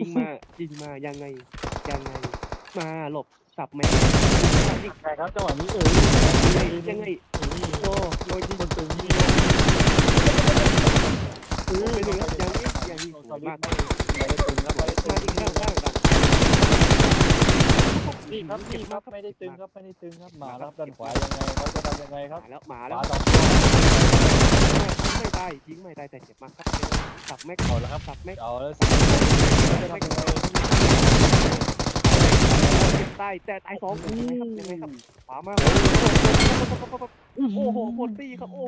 ยิงมายังไงยังไง มาหลบสับแม่มาอีกใช่ครับจังหวะนี้เออยังไงยังไงยังไงโอ้โดนยิงคนตึงนี่เออไปหนึ่งครับยังนี้ยังนี้สวยมากไม่ได้ตึงครับไม่ได้ตึมางอีกข้างข้างกันนี่ครับนี่ครับไม่ได้ตึงครับไม่ได้ตึงครับมาครับด้านขวายังไงเขาจะทำยังไงครับมาแล้วมาขแล้ว ยทิ้งไม่ได้แต่เจ็บมากครับสับแม็กเอาแล้วครับสับไม่เอาแล้วสิจะทำยังไงตายแต่ตายสองยังไงครับยังไงครับขวามากโอ้โหโคตรตีครับโอ้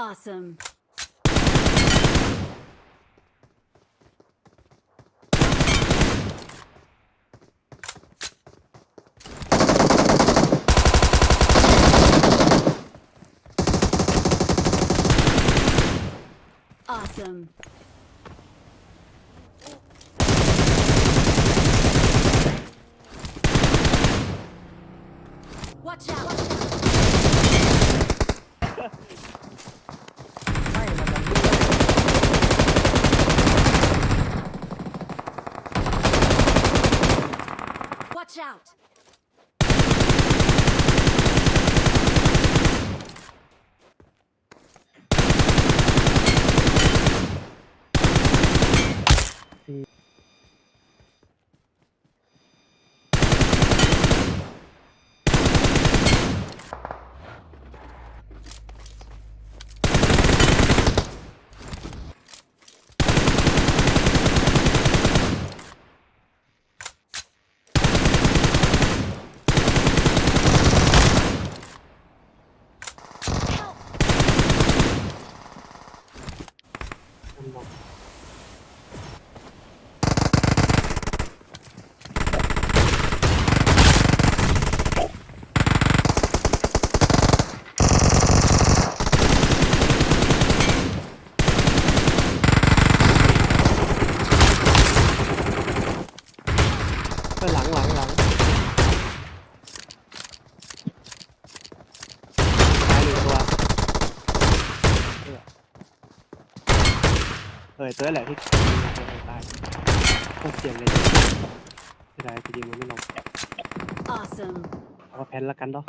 Awesome. Awesome. Out! เออตัวนั่นแหละที่ตายโคตรเจ็บเลยไม่ได้จริงๆมันไม่ลง Awesome. เอาแพนละกันเนาะ